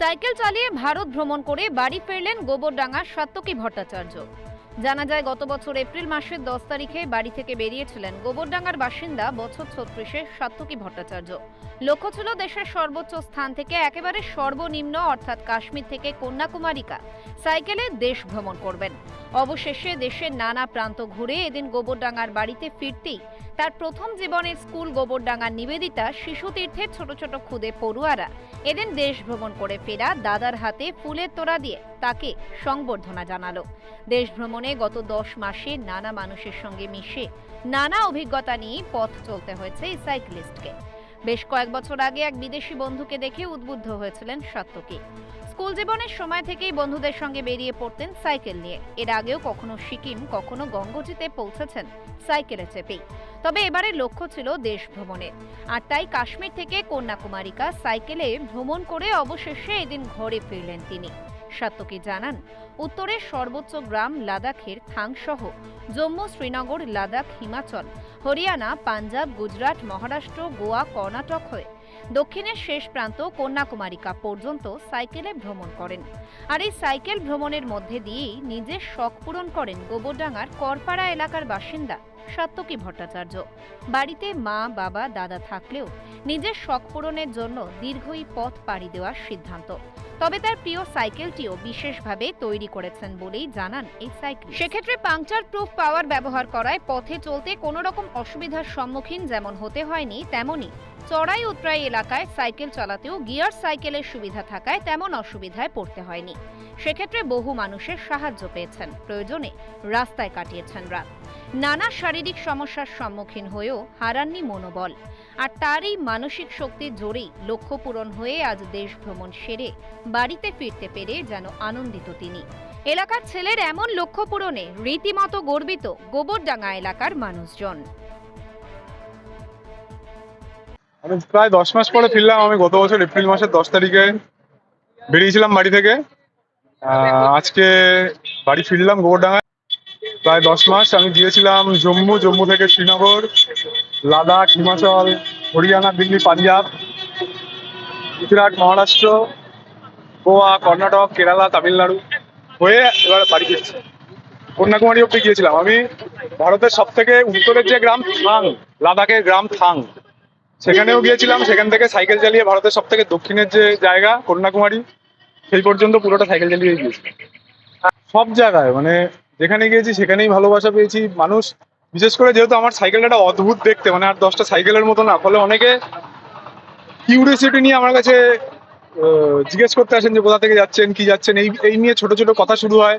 Cycle চালিয়ে ভারত ভ্রমণ করে বাড়ি ফিরলেন গোবরডাঙ্গার সত্যকী ভট্টাচার্য। জানা যায়, গত বছর এপ্রিল মাসের দশ তারিখে বাড়ি থেকে বেরিয়েছিলেন গোবরডাঙ্গার বাসিন্দা বছর ছত্রিশের সত্যকী ভট্টাচার্য। লক্ষ্য ছিল দেশের সর্বোচ্চ স্থান থেকে একেবারে সর্বনিম্ন, অর্থাৎ কাশ্মীর থেকে কন্যাকুমারিকা, সাইকেলে দেশ ভ্রমণ করবেন। অবশেষে দেশের নানা প্রান্ত ঘুরে এদিন গোবরডাঙ্গার বাড়িতে ফিরতেই তার প্রথম জীবনের স্কুল গোবরডাঙ্গার নিবেদিতা শিশু তীর্থের ছোট ছোট খুদে পড়ুয়ারা। এদিন দেশ ভ্রমণ করে ফেরা দাদার হাতে ফুলের তোড়া দিয়ে তাকে সংবর্ধনা জানালো। দেশ ভ্রমণে গত দশ মাসে নানা মানুষের সঙ্গে মিশে নানা অভিজ্ঞতা নিয়ে পথ চলতে হয়েছে এই সাইক্লিস্টকে। বেশ কয়েক বছর আগে এক বিদেশি বন্ধুকে দেখে উদ্বুদ্ধ হয়েছিলেন সত্যকে। স্কুল জীবনের সময় থেকেই বন্ধুদের সঙ্গে বেরিয়ে পড়তেন সাইকেল নিয়ে। এর আগেও কখনো সিকিম, কখনো গঙ্গোজিতে পৌঁছেছেন সাইকেলে চেপেই। তবে এবারে লক্ষ্য ছিল দেশ ভ্রমণের। আর তাই কাশ্মীর থেকে কন্যাকুমারিকা সাইকেলে ভ্রমণ করে অবশেষে এদিন ঘরে ফিরলেন তিনি। সাত্তকী জানান উত্তরের সর্বোচ্চ গ্রাম লাদাখের থাংসহ জম্মু, শ্রীনগর, লাদাখ, হিমাচল, হরিয়ানা, পাঞ্জাব, গুজরাট, মহারাষ্ট্র, গোয়া, কর্ণাটক হয়ে দক্ষিণের শেষ প্রান্ত কন্যাকুমারিকা পর্যন্ত সাইকেলে ভ্রমণ করেন। আর এই সাইকেল ভ্রমণের মধ্যে দিয়েই নিজের শখ পূরণ করেন গোবরডাঙ্গার করপাড়া এলাকার বাসিন্দা সাত্তকী ভট্টাচার্য। বাড়িতে মা, বাবা, দাদা থাকলেও নিজের শখ পূরণের জন্য দীর্ঘই পথ পাড়ি দেওয়ার সিদ্ধান্ত। তবে তার প্রিয় সাইকেলটিও বিশেষভাবে তৈরি করেছেন বলেই জানান এই সাইকেল সেক্ষেত্রে পাংচার প্রুফ পাওয়ার ব্যবহার করায় পথে চলতে কোনো রকম অসুবিধার সম্মুখীন যেমন হতে হয়নি তেমনি চড়াই উতরাই এলাকায় সাইকেল চালাতেও গিয়ার সাইকেলের সুবিধা থাকায় তেমন অসুবিধায় পড়তে হয়নি। সেক্ষেত্রে বহু মানুষের সাহায্য পেয়েছেন। প্রয়োজনে রাস্তায় কাটিয়েছেন রাত। নানা শারীরিক সমস্যার সম্মুখীন হয়েও হারাননি মনোবল। আর তারই মানসিক শক্তির জোরেই লক্ষ্য পূরণ হয়ে আজ দেশ ভ্রমণ সেরে বাড়িতে ফিরতে পেরে যেন আনন্দিত তিনি। এলাকার ছেলের এমন লক্ষ্য পূরণে রীতিমতো গর্বিত গোবরডাঙ্গা এলাকার মানুষজন। আমি প্রায় দশ মাস পরে ফিরলাম। আমি গত বছর এপ্রিল মাসের দশ তারিখে বেরিয়েছিলাম বাড়ি থেকে। আজকে বাড়ি ফিরলাম গোবরডাঙ্গায়। প্রায় দশ মাস আমি গিয়েছিলাম জম্মু জম্মু থেকে শ্রীনগর, লাদাখ, হিমাচল, হরিয়ানা, দিল্লি, পাঞ্জাব, গুজরাট, মহারাষ্ট্র, গোয়া, কর্ণাটক, কেরালা, তামিলনাড়ু হয়ে এবার বাড়ি ফিরছি। কন্যাকুমারী অব্দি গিয়েছিলাম। আমি ভারতের সব থেকে উত্তরের যে গ্রাম থাং, লাদাখের গ্রাম থাং সেখানেও গিয়েছিলাম, সেখান থেকে সাইকেল চালিয়ে ভারতের সব থেকে দক্ষিণের যে জায়গা, কন্যাকুমারী, সেই পর্যন্ত পুরোটা সাইকেল চালিয়ে গিয়েছি। সব জায়গায় মানে যেখানে গিয়েছি সেখানেই ভালোবাসা পেয়েছি। মানুষ, বিশেষ করে যেহেতু আমার সাইকেলটা একটা অদ্ভুত দেখতে মানে আর দশটা সাইকেলের মতো না, ফলে অনেকে কিউরিয়াসিটি নিয়ে আমার কাছে জিজ্ঞেস করতে আসেন যে কোথা থেকে যাচ্ছেন, কি যাচ্ছেন, এই এই নিয়ে ছোট ছোট কথা শুরু হয়।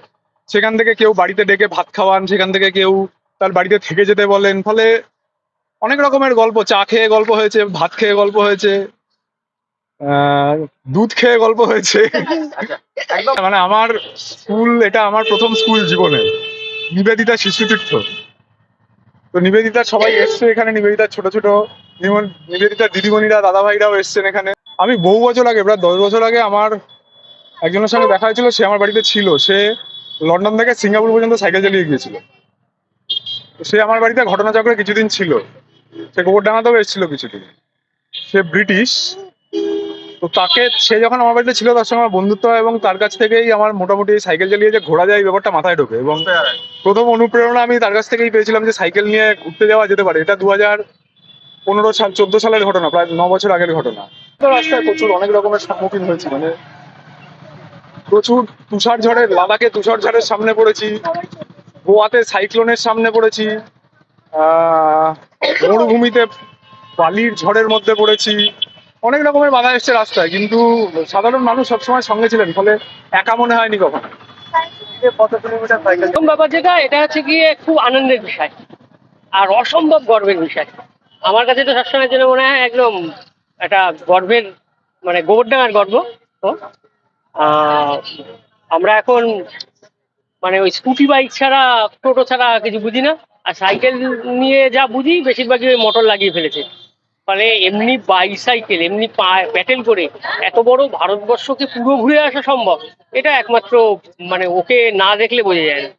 সেখান থেকে কেউ বাড়িতে ডেকে ভাত খাওয়ান, সেখান থেকে কেউ তার বাড়িতে থেকে যেতে বলেন। ফলে অনেক রকমের গল্প চা খেয়ে গল্প হয়েছে ভাত খেয়ে গল্প হয়েছে দুধ খেয়ে গল্প হয়েছে। মানে আমার স্কুল এটা আমার প্রথম স্কুল জীবনে। নিবেদিতা শিশু তীর্থ তো নিবেদিতার সবাই এসছে এখানে নিবেদিতার ছোট ছোট নিবেদিতার দিদিমণিরা দাদা ভাইরাও এসছেন এখানে। আমি বহু বছর আগে প্রায় দশ বছর আগে আমার একজনের সঙ্গে দেখা হয়েছিল সে আমার বাড়িতে ছিল। সে লন্ডন থেকে সিঙ্গাপুর পর্যন্ত সাইকেল চালিয়ে গিয়েছিল। সে আমার বাড়িতে ঘটনাচক্রে কিছুদিন ছিল। সে গোবরডাঙ্গাতেও এসেছিল কিছুদিন। সে ব্রিটিশ। তো তাকে, সে যখন আমার বাড়িতে ছিল, তার সঙ্গে আমার বন্ধুত্ব হয় এবং তার কাছ থেকেই আমার মোটামুটি সাইকেল চালিয়ে যে ঘোরা যায় এই ব্যাপারটা মাথায় ঢোকে এবং প্রথম অনুপ্রেরণা আমি তার কাছ থেকেই পেয়েছিলাম যে সাইকেল নিয়ে ঘুরতে যাওয়া যেতে পারে। এটা দু হাজার পনেরো সাল, চোদ্দ সালের ঘটনা, প্রায় ন বছর আগের ঘটনা। রাস্তায় প্রচুর অনেক রকমের সম্মুখীন হয়েছি মানে প্রচুর তুষার ঝড়ের লাদাখে তুষার ঝড়ের সামনে পড়েছি, গোয়াতে সাইক্লোনের সামনে পড়েছি মরুভূমিতে বালির ঝড়ের মধ্যে পড়েছি। অনেক রকমের বাধা এসছে রাস্তায়, কিন্তু সাধারণ মানুষ সবসময় সঙ্গে ছিলেন, ফলে একা মনে হয়নি কখনো। প্রথম ব্যাপার যেটা, এটা হচ্ছে গিয়ে খুব আনন্দের বিষয়, আর অসম্ভব গর্বের বিষয়। আমার কাছে তো সবসময় যেন মনে হয় একদম একটা গর্বের মানে গোবরডাঙ্গার গর্ব, তো। আমরা এখন মানে ওই স্কুটি বাইক ছাড়া, টোটো ছাড়া কিছু বুঝি না। আর সাইকেল নিয়ে যা বুঝি, বেশিরভাগই ওই মোটর লাগিয়ে ফেলেছে। মানে এমনি বাইসাইকেল এমনি প্যাটেল করে এত বড় ভারতবর্ষকে পুরো ঘুরে আসা সম্ভব। এটা একমাত্র মানে ওকে না দেখলে বোঝা যায় না।